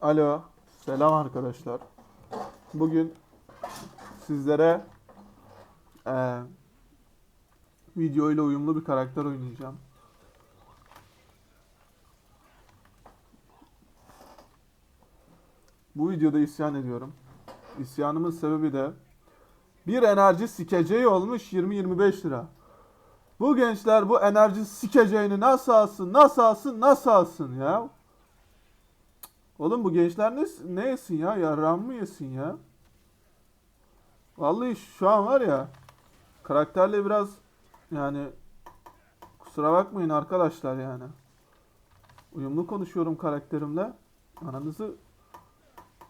Alo, selam arkadaşlar. Bugün sizlere eee video ile uyumlu bir karakter oynayacağım. Bu videoda isyan ediyorum. İsyanımın sebebi de bir enerji sikeceği olmuş 20-25 lira. Bu gençler bu enerji sikeceğini nasıl alsın, nasıl alsın, nasıl alsın ya? Oğlum bu gençler ne, ne yesin ya? Yarram mı yesin ya? Vallahi şu an var ya karakterle biraz yani kusura bakmayın arkadaşlar yani. Uyumlu konuşuyorum karakterimle. Ananızı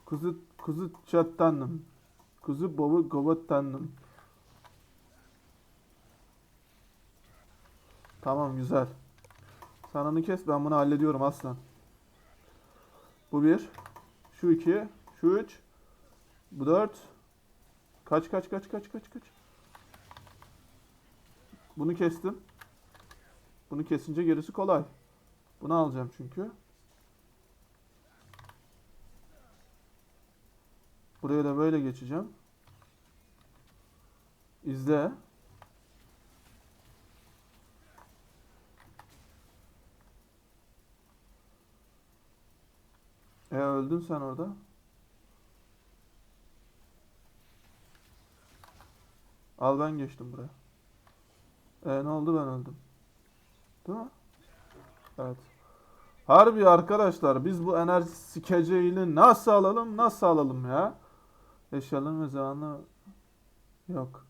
kuzu kuzu çattanım. Kuzu baba gobattanım. Tamam güzel. Sen onu kes ben bunu hallediyorum aslan. Bu bir. Şu iki. Şu üç. Bu dört. Kaç kaç kaç kaç kaç kaç. Bunu kestim. Bunu kesince gerisi kolay. Bunu alacağım çünkü. Buraya da böyle geçeceğim. İzle. E öldün sen orada. Al ben geçtim buraya. E ne oldu ben öldüm. Değil mi? Evet. Harbi arkadaşlar biz bu enerji sikeceğini nasıl alalım nasıl alalım ya? Eşyaların ve zamanla yok.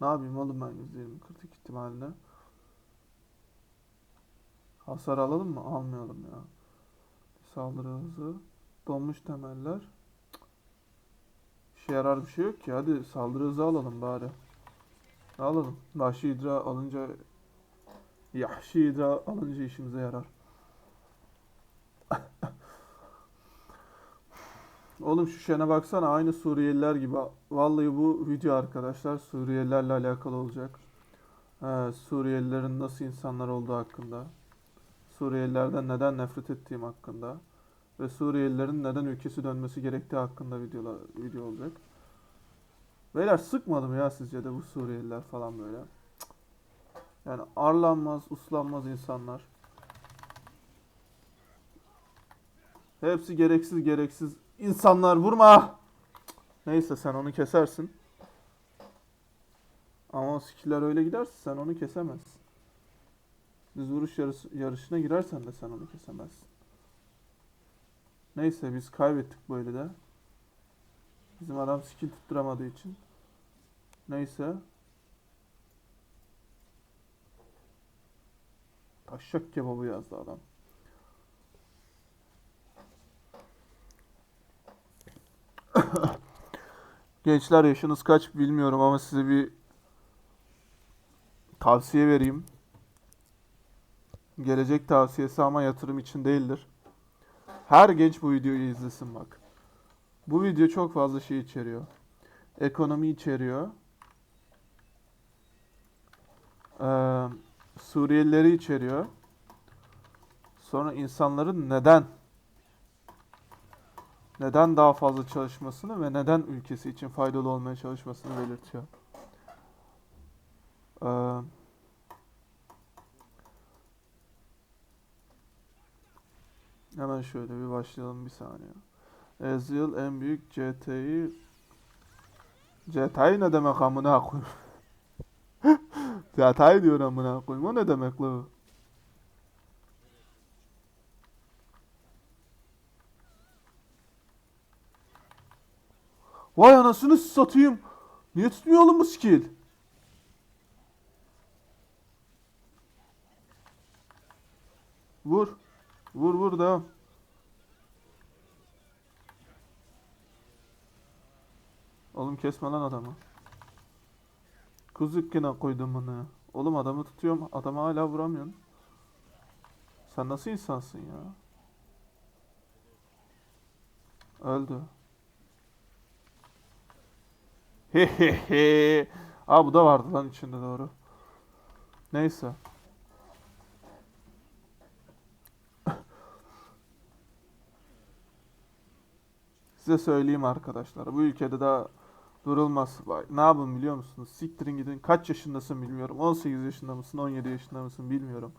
Ne yapayım oğlum ben 120 40 ihtimalle. Hasar alalım mı? Almayalım ya. Saldırı hızı. Donmuş temeller. İşe yarar bir şey yok ki. Hadi saldırı hızı alalım bari. Alalım. Vahşi idra alınca Yahşi idra alınca işimize yarar. Oğlum şu şene baksana aynı Suriyeliler gibi. Vallahi bu video arkadaşlar Suriyelilerle alakalı olacak. Ee, Suriyelilerin nasıl insanlar olduğu hakkında. Suriyelilerden neden nefret ettiğim hakkında ve Suriyelilerin neden ülkesi dönmesi gerektiği hakkında videolar, video olacak. Beyler sıkmadım ya sizce de bu Suriyeliler falan böyle. Yani arlanmaz, uslanmaz insanlar. Hepsi gereksiz gereksiz insanlar vurma. Neyse sen onu kesersin. Ama o skiller öyle giderse sen onu kesemezsin. Düz vuruş yarısı, yarışına girersen de sen onu kesemezsin. Neyse biz kaybettik böyle de. Bizim adam skill tutturamadığı için. Neyse. Taşak kebabı yazdı adam. Gençler yaşınız kaç bilmiyorum ama size bir tavsiye vereyim. Gelecek tavsiyesi ama yatırım için değildir. Her genç bu videoyu izlesin bak. Bu video çok fazla şey içeriyor. Ekonomi içeriyor. Ee, Suriyelileri içeriyor. Sonra insanların neden neden daha fazla çalışmasını ve neden ülkesi için faydalı olmaya çalışmasını belirtiyor. Ee, Hemen şöyle bir başlayalım bir saniye. Ezreal en büyük CT'yi CT'yi ne demek amına koyayım? CT'yi diyor amına koyayım. O ne demek la? Vay anasını satayım. Niye tutmuyor oğlum bu skill? Vur. Vur vur devam. Oğlum kesme lan adamı. Kuzukkina koydum bunu. Oğlum adamı tutuyorum. Adamı hala vuramıyorsun. Sen nasıl insansın ya? Öldü. Hehehe. Aa bu da vardı lan içinde doğru. Neyse. Size söyleyeyim arkadaşlar. Bu ülkede daha durulmaz. Ne yapın biliyor musunuz? Siktirin gidin. Kaç yaşındasın bilmiyorum. 18 yaşında mısın? 17 yaşında mısın bilmiyorum.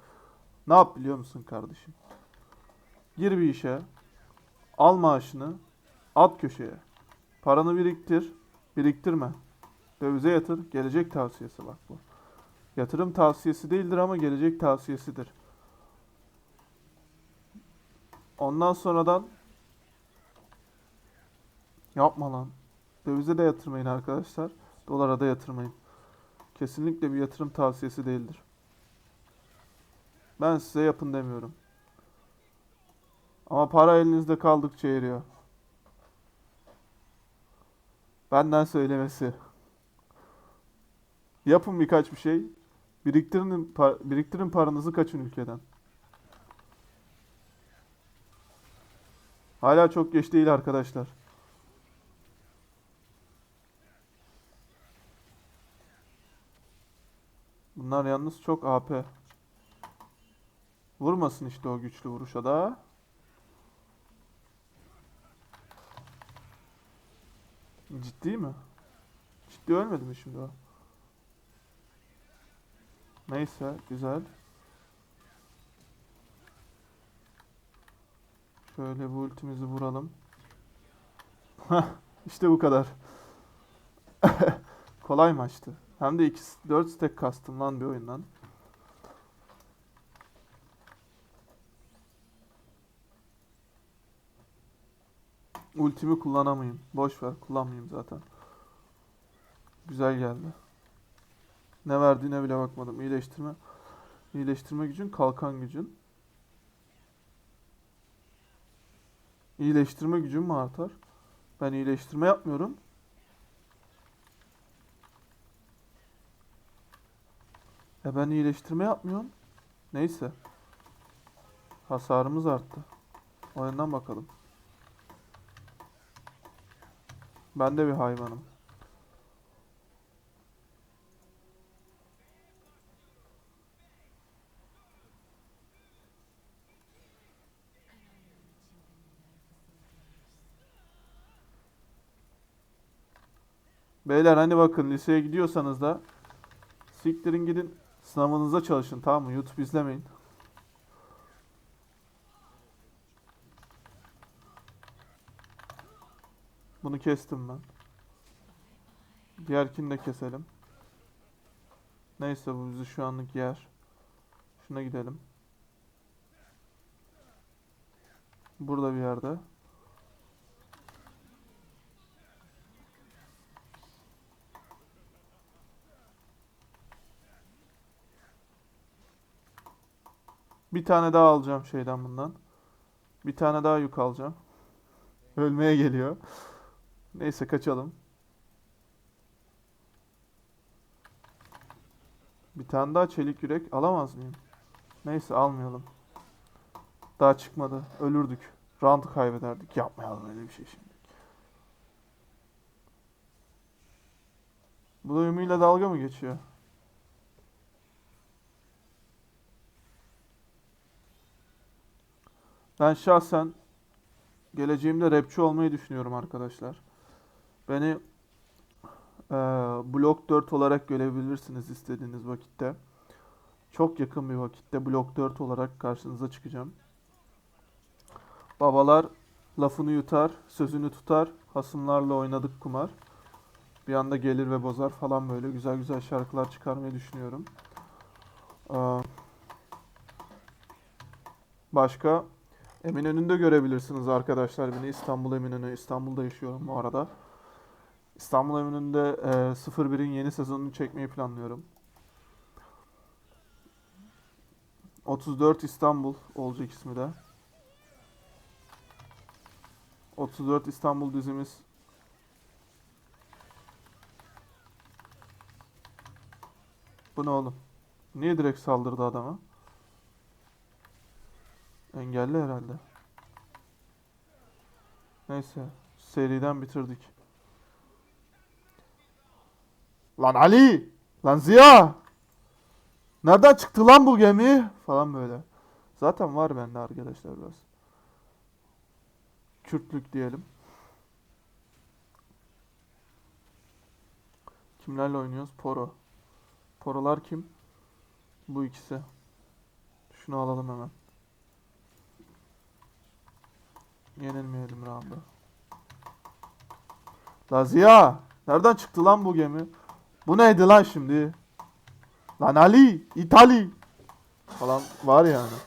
Ne yap biliyor musun kardeşim? Gir bir işe. Al maaşını. At köşeye. Paranı biriktir. Biriktirme. Dövize yatır. Gelecek tavsiyesi bak bu. Yatırım tavsiyesi değildir ama gelecek tavsiyesidir. Ondan sonradan yapma lan. Dövize de yatırmayın arkadaşlar. Dolara da yatırmayın. Kesinlikle bir yatırım tavsiyesi değildir. Ben size yapın demiyorum. Ama para elinizde kaldıkça eriyor. Benden söylemesi. Yapın birkaç bir şey. Biriktirin, pa- biriktirin paranızı kaçın ülkeden. Hala çok geç değil arkadaşlar. Bunlar yalnız çok AP. Vurmasın işte o güçlü vuruşa da. Ciddi mi? Ciddi ölmedi mi şimdi o? Neyse, güzel. Şöyle bu ultimizi vuralım. İşte bu kadar. Kolay maçtı. Hem de 2 4 stack kastım lan bir oyundan. Ultimi kullanamayayım. Boş ver, kullanmayayım zaten. Güzel geldi. Ne verdiğine bile bakmadım. İyileştirme. İyileştirme gücün, kalkan gücün. İyileştirme gücüm mü artar? Ben iyileştirme yapmıyorum. E ben iyileştirme yapmıyorum. Neyse. Hasarımız arttı. Oyundan bakalım. Ben de bir hayvanım. Beyler hani bakın liseye gidiyorsanız da siktirin gidin sınavınıza çalışın tamam mı? YouTube izlemeyin. Bunu kestim ben. Diğerkini de keselim. Neyse bu bizi şu anlık yer. Şuna gidelim. Burada bir yerde. Bir tane daha alacağım şeyden bundan. Bir tane daha yük alacağım. Ölmeye geliyor. Neyse kaçalım. Bir tane daha çelik yürek alamaz mıyım? Neyse almayalım. Daha çıkmadı. Ölürdük. Round'u kaybederdik. Yapmayalım öyle bir şey şimdi. Bu da Ümi'yle dalga mı geçiyor? Ben şahsen geleceğimde rapçi olmayı düşünüyorum arkadaşlar. Beni eee Blok 4 olarak görebilirsiniz istediğiniz vakitte. Çok yakın bir vakitte Blok 4 olarak karşınıza çıkacağım. Babalar lafını yutar, sözünü tutar, hasımlarla oynadık kumar. Bir anda gelir ve bozar falan böyle güzel güzel şarkılar çıkarmayı düşünüyorum. Eee, başka Eminönü'nde görebilirsiniz arkadaşlar beni. İstanbul Eminönü. İstanbul'da yaşıyorum bu arada. İstanbul Eminönü'nde e, 01'in yeni sezonunu çekmeyi planlıyorum. 34 İstanbul olacak ismi de. 34 İstanbul dizimiz Bu ne oğlum? Niye direkt saldırdı adama? Engelli herhalde. Neyse. Seriden bitirdik. Lan Ali! Lan Ziya! Nereden çıktı lan bu gemi? Falan böyle. Zaten var bende arkadaşlar biraz. Kürtlük diyelim. Kimlerle oynuyoruz? Poro. Porolar kim? Bu ikisi. Şunu alalım hemen. Yenilmeyelim round'u. Lazia! Nereden çıktı lan bu gemi? Bu neydi lan şimdi? Lan Ali! İtali! Falan var yani.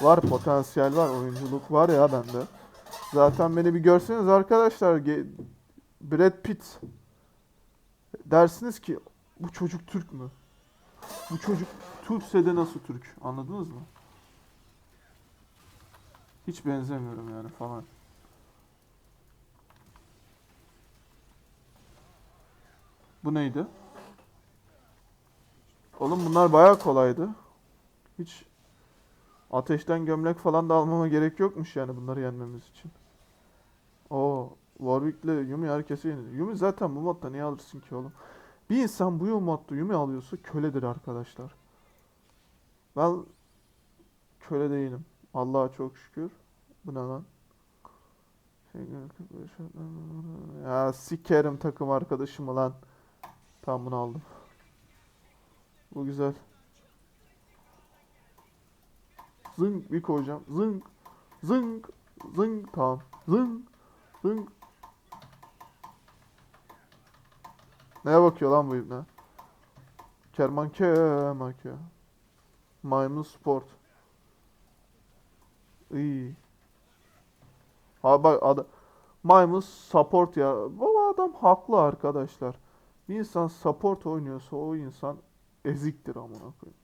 Var potansiyel var. Oyunculuk var ya bende. Zaten beni bir görseniz arkadaşlar. Brad Pitt. Dersiniz ki bu çocuk Türk mü? Bu çocuk Türkse de nasıl Türk? Anladınız mı? Hiç benzemiyorum yani falan. Bu neydi? Oğlum bunlar bayağı kolaydı. Hiç ateşten gömlek falan da almama gerek yokmuş yani bunları yenmemiz için. Oo, Warwick'le Yumi herkese yenir. Yumi zaten bu modda niye alırsın ki oğlum? Bir insan bu modda Yumi alıyorsa köledir arkadaşlar. Ben köle değilim. Allah'a çok şükür. Bu ne lan? Ya sikerim takım arkadaşımı lan. Tamam bunu aldım. Bu güzel. Zınk bir koyacağım. Zınk. Zınk. Zınk. Tamam. Zınk. Zınk. Neye bakıyor lan bu ibne? Kerman kemak. Maymun sport. İyi. Ha bak adam Maymun support ya. Bu adam haklı arkadaşlar. Bir insan support oynuyorsa o insan eziktir amına koyayım.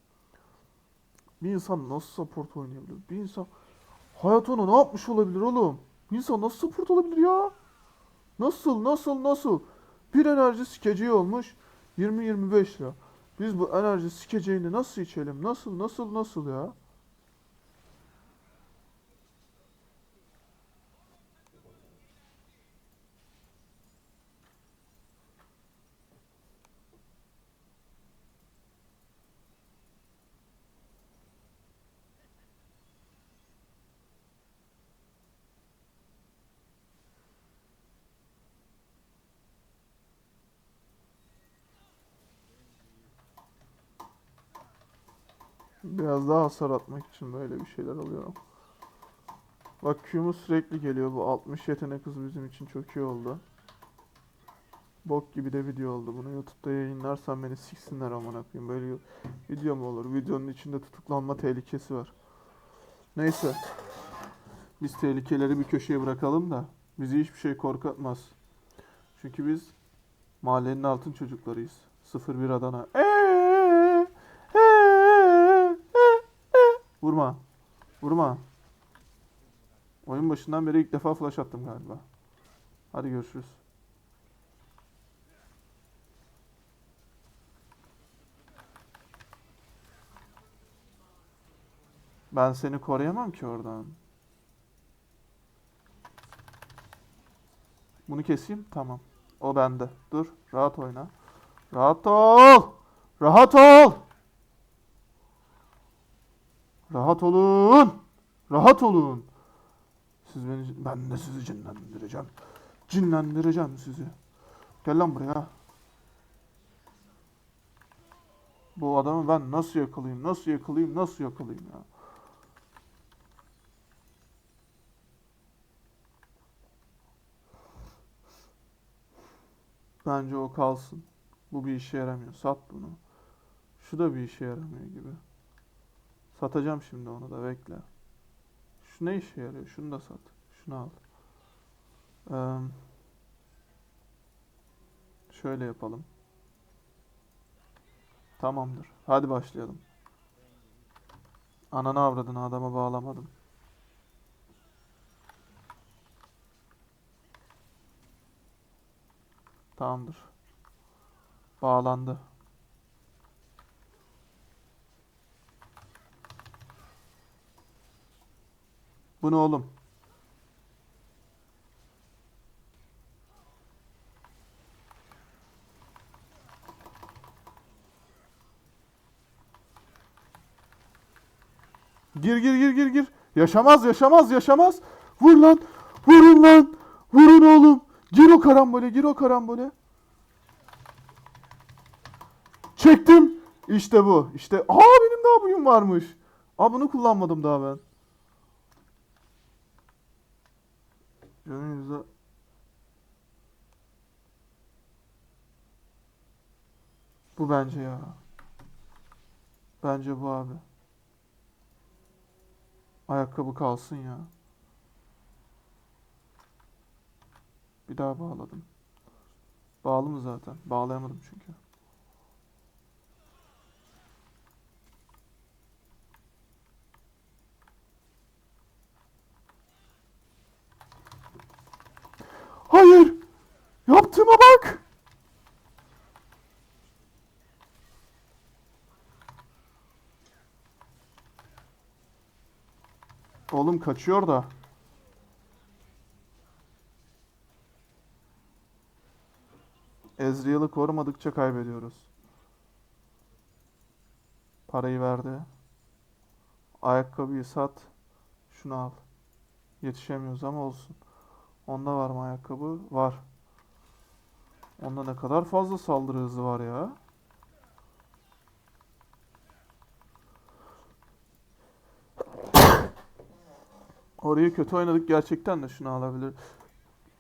Bir insan nasıl support oynayabilir? Bir insan hayat ona ne yapmış olabilir oğlum? Bir insan nasıl support olabilir ya? Nasıl nasıl nasıl? Bir enerji skeceği olmuş 20-25 lira. Biz bu enerji skeceğini nasıl içelim? Nasıl nasıl nasıl ya? Biraz daha hasar atmak için böyle bir şeyler alıyorum. Bak Q'muz sürekli geliyor. Bu 60 yetenek hızı bizim için çok iyi oldu. Bok gibi de video oldu. Bunu YouTube'da yayınlarsam beni siksinler amına koyayım. Böyle video mu olur? Videonun içinde tutuklanma tehlikesi var. Neyse. Biz tehlikeleri bir köşeye bırakalım da bizi hiçbir şey korkutmaz. Çünkü biz mahallenin altın çocuklarıyız. 01 Adana. Eee! Eee! Vurma. Vurma. Oyun başından beri ilk defa flash attım galiba. Hadi görüşürüz. Ben seni koruyamam ki oradan. Bunu keseyim. Tamam. O bende. Dur. Rahat oyna. Rahat ol. Rahat ol. Rahat olun. Rahat olun. Siz beni, ben de sizi cinlendireceğim. Cinlendireceğim sizi. Gel lan buraya. Bu adamı ben nasıl yakalayayım, nasıl yakalayayım, nasıl yakalayayım ya. Bence o kalsın. Bu bir işe yaramıyor. Sat bunu. Şu da bir işe yaramıyor gibi. Satacağım şimdi onu da bekle. Şu ne işe yarıyor? Şunu da sat. Şunu al. Eee, şöyle yapalım. Tamamdır. Hadi başlayalım. Ananı avradını adama bağlamadım. Tamamdır. Bağlandı. Bu ne oğlum? Gir gir gir gir gir. Yaşamaz yaşamaz yaşamaz. Vur lan. Vurun lan. Vurun oğlum. Gir o karambole gir o karambole. Çektim. İşte bu. İşte aa benim daha buyum varmış. Aa bunu kullanmadım daha ben. Bence ya. Bence bu abi. Ayakkabı kalsın ya. Bir daha bağladım. Bağlı mı zaten? Bağlayamadım çünkü. Hayır! Yaptığıma bak! Oğlum kaçıyor da. Ezreal'ı korumadıkça kaybediyoruz. Parayı verdi. Ayakkabıyı sat. Şunu al. Yetişemiyoruz ama olsun. Onda var mı ayakkabı? Var. Onda ne kadar fazla saldırı hızı var ya. Orayı kötü oynadık gerçekten de şunu alabilir.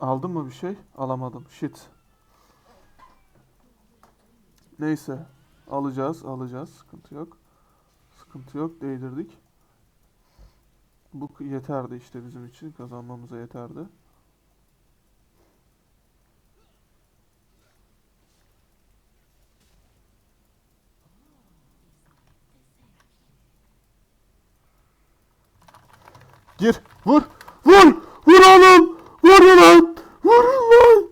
Aldın mı bir şey? Alamadım. Shit. Neyse. Alacağız, alacağız. Sıkıntı yok. Sıkıntı yok. Değdirdik. Bu yeterdi işte bizim için. Kazanmamıza yeterdi. Gir. Vur. Vur. Vur oğlum. Vur lan. Vurun lan.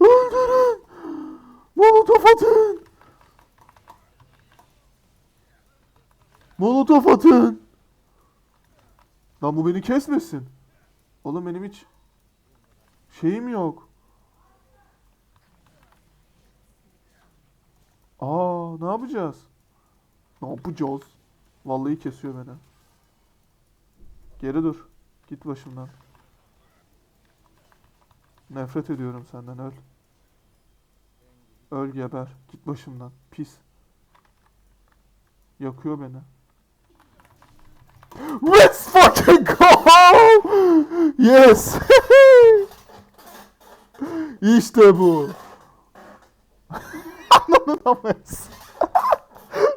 Öldürün. Molotof atın. Molotof atın. Lan bu beni kesmesin. Oğlum benim hiç şeyim yok. Aa, ne yapacağız? Ne yapacağız? Vallahi kesiyor beni. Geri dur. Git başımdan. Nefret ediyorum senden öl. Öl geber. Git başımdan. Pis. Yakıyor beni. Let's fucking go! Yes! işte bu. Ananın ames.